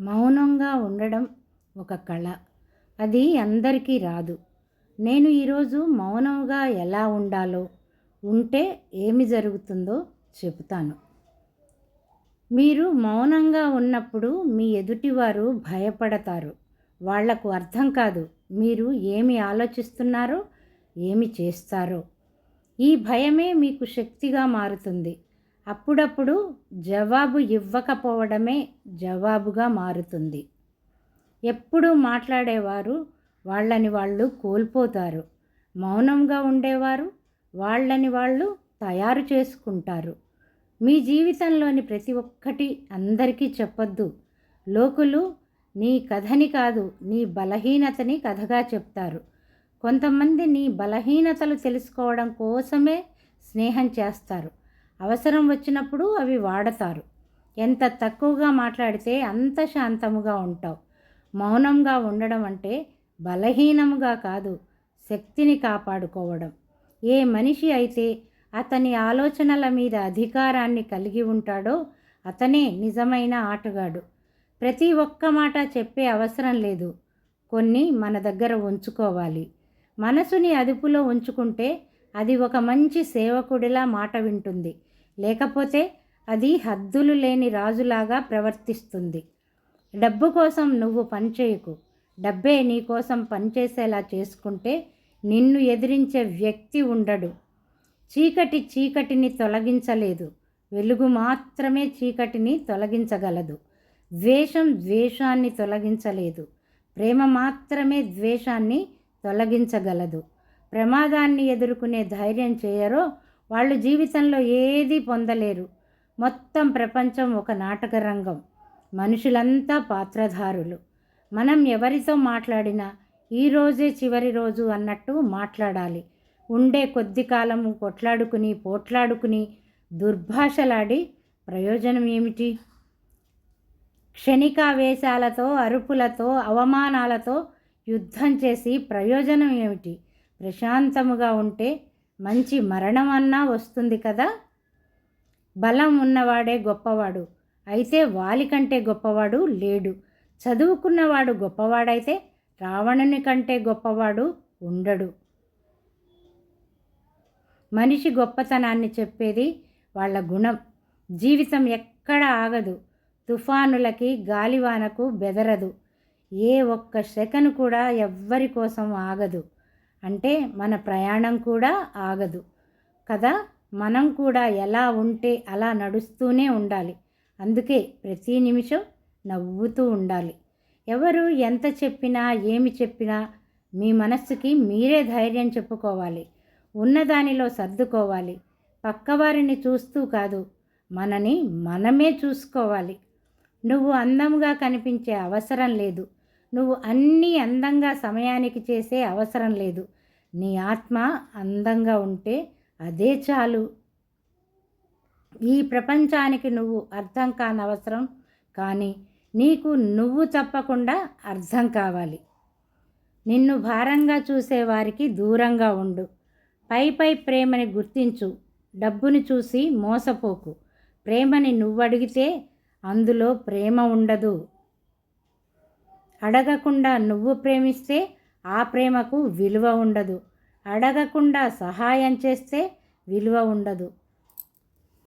మౌనంగా ఉండడం ఒక కళ. అది అందరికీ రాదు. నేను ఈరోజు మౌనంగా ఎలా ఉండాలో ఉంటే ఏమి జరుగుతుందో చెబుతాను. మీరు మౌనంగా ఉన్నప్పుడు మీ ఎదుటివారు భయపడతారు. వాళ్ళకు అర్థం కాదు మీరు ఏమి ఆలోచిస్తున్నారో ఏమి చేస్తారో. ఈ భయమే మీకు శక్తిగా మారుతుంది. అప్పుడప్పుడు జవాబు ఇవ్వకపోవడమే జవాబుగా మారుతుంది. ఎప్పుడూ మాట్లాడేవారు వాళ్ళని వాళ్ళు కోల్పోతారు. మౌనంగా ఉండేవారు వాళ్ళని వాళ్ళు తయారు చేసుకుంటారు. మీ జీవితంలోని ప్రతి ఒక్కటి అందరికీ చెప్పొద్దు. లోకులు నీ కథని కాదు నీ బలహీనతని కథగా చెప్తారు. కొంతమంది నీ బలహీనతలు తెలుసుకోవడం కోసమే స్నేహం చేస్తారు. అవసరం వచ్చినప్పుడు అవి వాడతారు. ఎంత తక్కువగా మాట్లాడితే అంత శాంతముగా ఉంటావు. మౌనంగా ఉండడం అంటే బలహీనముగా కాదు శక్తిని కాపాడుకోవడం. ఏ మనిషి అయితే అతని ఆలోచనల మీద అధికారాన్ని కలిగి ఉంటాడో అతనే నిజమైన ఆటగాడు. ప్రతి ఒక్క మాట చెప్పే అవసరం లేదు. కొన్ని మన దగ్గర ఉంచుకోవాలి. మనసుని అదుపులో ఉంచుకుంటే అది ఒక మంచి సేవకుడిలా మాట వింటుంది. లేకపోతే అది హద్దులు లేని రాజులాగా ప్రవర్తిస్తుంది. డబ్బు కోసం నువ్వు పనిచేయకు డబ్బే నీ కోసం పనిచేసేలా చేసుకుంటే నిన్ను ఎదిరించే వ్యక్తి ఉండడు. చీకటి చీకటిని తొలగించలేదు. వెలుగు మాత్రమే చీకటిని తొలగించగలదు. ద్వేషం ద్వేషాన్ని తొలగించలేదు. ప్రేమ మాత్రమే ద్వేషాన్ని తొలగించగలదు. ప్రమాదాన్ని ఎదుర్కొనే ధైర్యం చేయరో వాళ్ళు జీవితంలో ఏదీ పొందలేరు. మొత్తం ప్రపంచం ఒక నాటక రంగం. మనుషులంతా పాత్రధారులు. మనం ఎవరితో మాట్లాడినా ఈరోజే చివరి రోజు అన్నట్టు మాట్లాడాలి. ఉండే కొద్ది కాలము కొట్లాడుకుని పోట్లాడుకుని దుర్భాషలాడి ప్రయోజనం ఏమిటి? క్షణికావేశాలతో అరుపులతో అవమానాలతో యుద్ధం చేసి ప్రయోజనం ఏమిటి? ప్రశాంతముగా ఉంటే మంచి మరణం అన్నా వస్తుంది కదా? బలం ఉన్నవాడే గొప్పవాడు. అయితే వాలి కంటే గొప్పవాడు లేడు. చదువుకున్నవాడు గొప్పవాడైతే రావణుని కంటే గొప్పవాడు ఉండడు. మనిషి గొప్పతనాన్ని చెప్పేది వాళ్ళ గుణం. జీవితం ఎక్కడ ఆగదు. తుఫానులకి గాలివానకు బెదరదు. ఏ ఒక్క సెకను కూడా ఎవ్వరి కోసం ఆగదు. అంటే మన ప్రయాణం కూడా ఆగదు కదా? మనం కూడా ఎలా ఉంటే అలా నడుస్తూనే ఉండాలి. అందుకే ప్రతి నిమిషం నవ్వుతూ ఉండాలి. ఎవరు ఎంత చెప్పినా ఏమి చెప్పినా మీ మనస్సుకి మీరే ధైర్యం చెప్పుకోవాలి. ఉన్నదానిలో సర్దుకోవాలి. పక్కవారిని చూస్తూ కాదు మనని మనమే చూసుకోవాలి. నువ్వు అందంగా కనిపించే అవసరం లేదు. నువ్వు అన్నీ అందంగా సమయానికి చేసే అవసరం లేదు. నీ ఆత్మ అందంగా ఉంటే అదే చాలు. ఈ ప్రపంచానికి నువ్వు అర్థం కానవసరం కానీ నీకు నువ్వు తప్పకుండా అర్థం కావాలి. నిన్ను భారంగా చూసేవారికి దూరంగా ఉండు. పై పై ప్రేమని గుర్తించు. డబ్బుని చూసి మోసపోకు. ప్రేమని నువ్వడిగితే అందులో ప్రేమ ఉండదు. అడగకుండా నువ్వు ప్రేమిస్తే ఆ ప్రేమకు విలువ ఉండదు. అడగకుండా సహాయం చేస్తే విలువ ఉండదు.